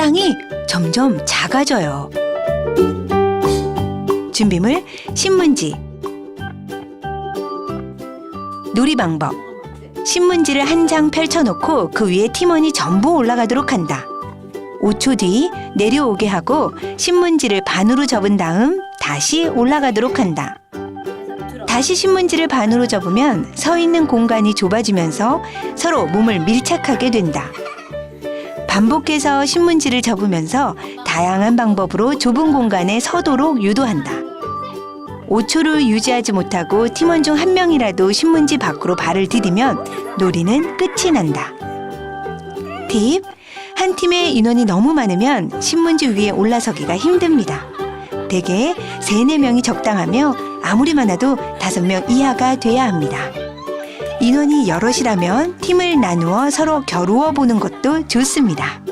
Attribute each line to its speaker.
Speaker 1: 땅이 점점 작아져요. 준비물 신문지 놀이 방법 신문지를 한 장 펼쳐놓고 그 위에 팀원이 전부 올라가도록 한다. 5초 뒤 내려오게 하고 신문지를 반으로 접은 다음 다시 올라가도록 한다. 다시 신문지를 반으로 접으면 서 있는 공간이 좁아지면서 서로 몸을 밀착하게 된다. 반복해서 신문지를 접으면서 다양한 방법으로 좁은 공간에 서도록 유도한다. 5초를 유지하지 못하고 팀원 중 한 명이라도 신문지 밖으로 발을 디디면 놀이는 끝이 난다. 팁. 한 팀의 인원이 너무 많으면 신문지 위에 올라서기가 힘듭니다. 대개 3, 4명이 적당하며 아무리 많아도 5명 이하가 돼야 합니다. 인원이 여럿이라면 팀을 나누어 서로 겨루어 보는 것도 좋습니다.